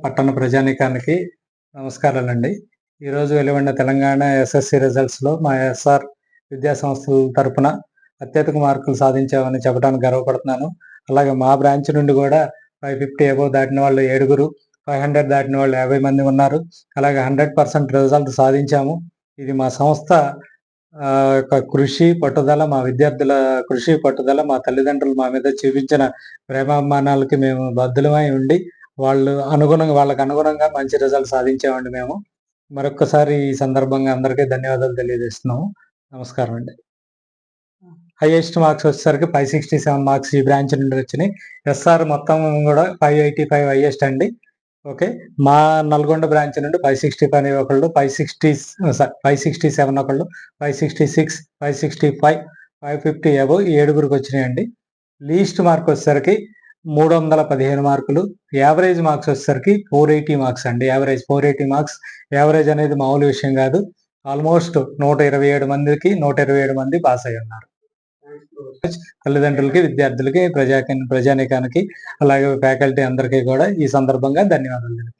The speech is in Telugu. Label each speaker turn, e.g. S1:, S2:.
S1: పట్టణ ప్రజానీకానికి నమస్కారాలండి. ఈరోజు వెలువడిన తెలంగాణ ఎస్ఎస్సి రిజల్ట్స్లో మా ఎస్ఆర్ విద్యా సంస్థల తరపున అత్యధిక మార్కులు సాధించామని చెప్పడానికి గర్వపడుతున్నాను. అలాగే మా బ్రాంచ్ నుండి కూడా ఫైవ్ ఫిఫ్టీ అబోవ్ దాటిన వాళ్ళు ఏడుగురు ఫైవ్ హండ్రెడ్ దాటిన వాళ్ళు యాభై మంది ఉన్నారు. అలాగే హండ్రెడ్ పర్సెంట్ రిజల్ట్ సాధించాము. ఇది మా సంస్థ కృషి పట్టుదల మా విద్యార్థుల కృషి పట్టుదల మా తల్లిదండ్రులు మా మీద చూపించిన ప్రేమాభిమానాలకి మేము బద్దులమై ఉండి వాళ్ళు అనుగుణంగా వాళ్ళకి అనుగుణంగా మంచి రిజల్ట్ సాధించామండి మేము. మరొకసారి ఈ సందర్భంగా అందరికీ ధన్యవాదాలు తెలియజేస్తున్నాము. నమస్కారం అండి. హైయెస్ట్ మార్క్స్ వచ్చేసరికి ఫైవ్ సిక్స్టీ సెవెన్ మార్క్స్ ఈ బ్రాంచ్ నుండి వచ్చినాయి. ఎస్ఆర్ మొత్తం కూడా ఫైవ్ ఎయిటీ ఫైవ్ హైయెస్ట్ అండి. ఓకే. మా నల్గొండ బ్రాంచ్ నుండి ఫైవ్ సిక్స్టీ ఫైవ్ ఒకళ్ళు five sixty five sixty seven ఒకళ్ళు five sixty six five sixty five five fifty above ఏడుగురికి వచ్చినాయండి. లీస్ట్ మార్క్ వచ్చేసరికి మూడు వందల పదిహేను మార్కులు. యావరేజ్ మార్క్స్ వచ్చేసరికి ఫోర్ ఎయిటీ మార్క్స్ అండి. Average four eighty marks. Average అనేది మామూలు విషయం కాదు. ఆల్మోస్ట్ నూట ఇరవై ఏడు మందికి నూట ఇరవై ఏడు మంది పాస్ అయి ఉన్నారు తల్లిదండ్రులకి విద్యార్థులకి ప్రజా ప్రజానీకానికి అలాగే ఫ్యాకల్టీ అందరికీ కూడా ఈ సందర్భంగా ధన్యవాదాలు